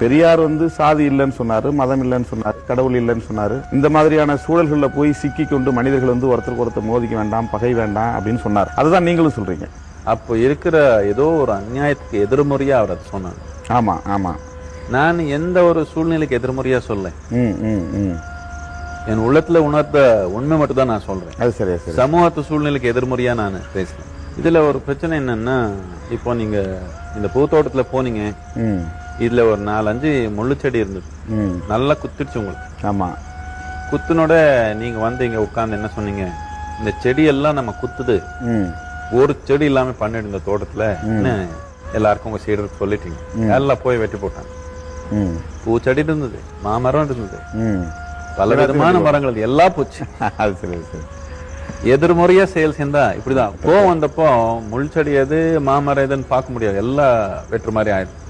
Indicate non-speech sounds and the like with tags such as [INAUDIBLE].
பெரியார் வந்து சாதி இல்லைன்னு சொன்னாரு மதம் இல்லைன்னு சொன்னாரு கடவுள் இல்லைன்னு சொன்னாரு. இந்த மாதிரியான சூழல்களில் போய் சிக்கி கொண்டு மனிதர்கள் வந்து ஒருத்தருக்கு ஒருத்தர் மோதிக்க வேண்டாம் பகை வேண்டாம் அப்படின்னு சொன்னார். அதுதான் நீங்களும் சொல்றீங்க. அப்போ இருக்கிற ஏதோ ஒரு அநியாயத்துக்கு எதிர்மறையா அவர் சொன்னாங்க ஆமா ஆமா. நான் எந்த ஒரு சூழ்நிலைக்கு எதிர்மறையா சொல்ல. என் உள்ளத்துல உணர்ந்த உண்மை மட்டும் தான் நான் சொல்றேன். அது சரி சமூகத்து சூழ்நிலைக்கு எதிர்மறையா நான் பேசுறேன். இதுல ஒரு பிரச்சனை என்னன்னா இப்போ நீங்க இந்த பூத்தோட்டத்துல போனீங்க. இதுல ஒரு நாலஞ்சு முள்ளு செடி இருந்தது. நல்லா குத்திடுச்சு உங்களுக்கு. ஆமா. குத்துனோட நீங்க வந்து இங்க உட்கார்ந்து என்ன சொன்னீங்க? இந்த செடி எல்லாம் நம்ம குத்துது. ஒரு செடி இல்லாம பண்ணிடு இந்த தோட்டத்துல எல்லாருக்கும் உங்க சீடருக்கு சொல்லிட்டீங்க. எல்லாம் போய் வெட்டி போட்டாங்க. பூச்செடி இருந்தது. மாமரம் இருந்தது. பல விதமான மரங்கள். எல்லாம் போச்சு. [LAUGHS] அது சரி சரி. எதிர்மறையா செயல் செஞ்சா இப்படிதான். கோவம் வந்தப்போ முள் செடி எது மாமரம் எதுன்னு பார்க்க முடியாது. எல்லாம் வெட்டுற மாதிரி ஆயிடும்